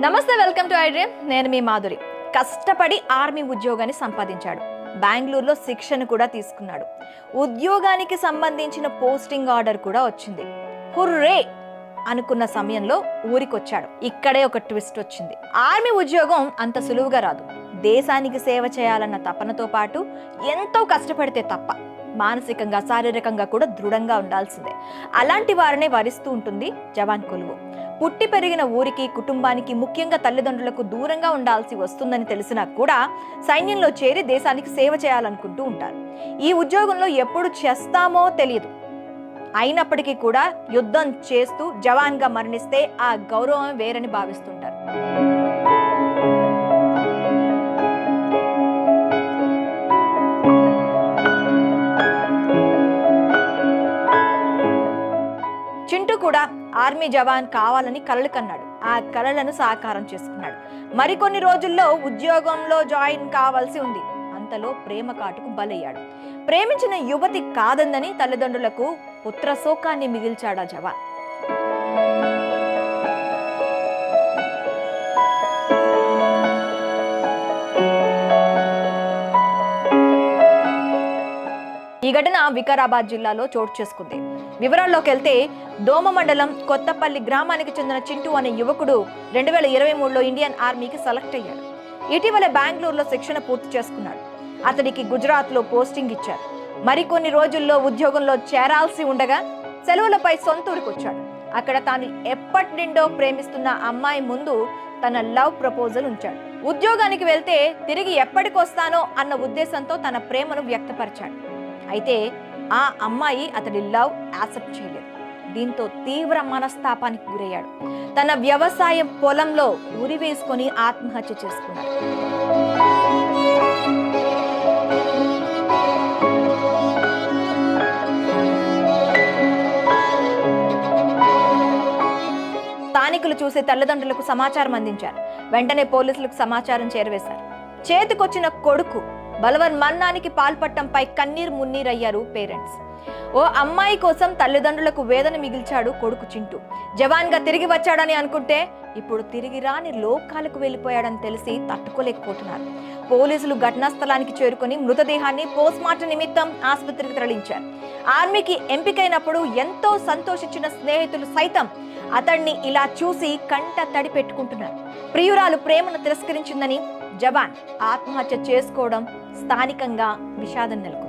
నమస్తే welcome to iDream నేను మీ మాధురి. కష్టపడి ఆర్మీ ఉద్యోగాన్ని సంపాదించాడు. బెంగళూరులో శిక్షణ కూడా తీసుకున్నాడు. ఉద్యోగానికి సంబంధించిన పోస్టింగ్ ఆర్డర్ కూడా వచ్చింది. హుర్రే! అనుకున్న సమయంలో ఊరికొచ్చాడు. ఇక్కడే ఒక ట్విస్ట్ వచ్చింది. ఆర్మీ ఉద్యోగం అంత సులువుగా రాదు. దేశానికి సేవ చేయాలన్న తపనతో పాటు ఎంతో కష్టపడితే తప్ప మానసికంగా శారీరకంగా కూడా దృఢంగా ఉండాల్సిందే. అలాంటి వారినే వరిస్తూ ఉంటుంది జవాన్ కొలువు. పుట్టి పెరిగిన ఊరికి కుటుంబానికి ముఖ్యంగా తల్లిదండ్రులకు దూరంగా ఉండాల్సి వస్తుందని తెలిసినా కూడా సైన్యంలో చేరి దేశానికి సేవ చేయాలనుకుంటూ ఉంటారు. ఈ ఉద్యోగంలో ఎప్పుడు చేస్తామో తెలియదు. అయినప్పటికీ కూడా యుద్ధం చేస్తూ జవాన్గా మరణిస్తే ఆ గౌరవం వేరని భావిస్తుంటారు. కూడా ఆర్మీ జవాన్ కావాలని కలలు కన్నాడు. ఆ కలలను సాకారం చేసుకున్నాడు. మరికొన్ని రోజుల్లో ఉద్యోగంలో జాయిన్ కావాల్సి ఉంది. అంతలో ప్రేమ కాటుకు బలయ్యాడు. ప్రేమించిన యువతి కాదందని తల్లిదండ్రులకు పుత్ర శోకాన్ని మిగిల్చాడా జవాన్. ఈ ఘటన వికారాబాద్ జిల్లాలో చోటు చేసుకుంది. వివరాల్లోకి వెళ్తే దోమ మండలం కొత్తపల్లి గ్రామానికి చెందిన చింటూ అనే యువకుడు రెండు వేల ఇరవై మూడులో ఇండియన్ ఆర్మీకి సెలెక్ట్ అయ్యాడు. ఇటీవల బెంగళూరులో శిక్షణ పూర్తి చేసుకున్నాడు. అతడికి గుజరాత్లో పోస్టింగ్ ఇచ్చారు. మరికొన్ని రోజుల్లో ఉద్యోగంలో చేరాల్సి ఉండగా సెలవులపై సొంతూరుకు వచ్చాడు. అక్కడ తాను ఎప్పటి నుండో ప్రేమిస్తున్న అమ్మాయి ముందు తన లవ్ ప్రపోజల్ ఉంచాడు. ఉద్యోగానికి వెళ్తే తిరిగి ఎప్పటికొస్తానో అన్న ఉద్దేశంతో తన ప్రేమను వ్యక్తపరిచాడు. అయితే ఆ అమ్మాయి అతడి లవ్ యాక్సెప్ట్ చేయలేదు. దీంతో తీవ్ర మనస్తాపానికి గురయ్యాడు. తన వ్యవసాయ పొలంలో ఉరి వేసుకొని ఆత్మహత్య చేసుకున్నాడు. స్థానికులు చూసి తల్లిదండ్రులకు సమాచారం అందించారు. వెంటనే పోలీసులకు సమాచారం చేరవేశారు. చేతికొచ్చిన కొడుకు బలవన్ మరణానికి పాల్పట్టంపై కన్నీరు మున్నీరయ్యారు పేరెంట్స్. ఓ అమ్మాయి కోసం తల్లిదండ్రులకు వేదన మిగిల్చాడు కొడుకు చింటూ. జవాన్గా తిరిగి వచ్చాడని అనుకుంటే ఇప్పుడు తిరిగి రాని లోకాలకు వెళ్ళిపోయాడని తెలిసి తట్టుకోలేకపోతున్నారు. పోలీసులు ఘటనా స్థలానికి చేరుకుని మృతదేహాన్ని పోస్ట్మార్టం నిమిత్తం ఆసుపత్రికి తరలించారు. ఆర్మీకి ఎంపికైనప్పుడు ఎంతో సంతోషించిన స్నేహితులు సైతం అతన్ని ఇలా చూసి కంట తడి పెట్టుకుంటున్నారు ప్రియురాలు ప్రేమను తిరస్కరించిందని జవాన్ ఆత్మహత్య చేసుకోవడం స్థానికంగా విషాదం నెలకొంది.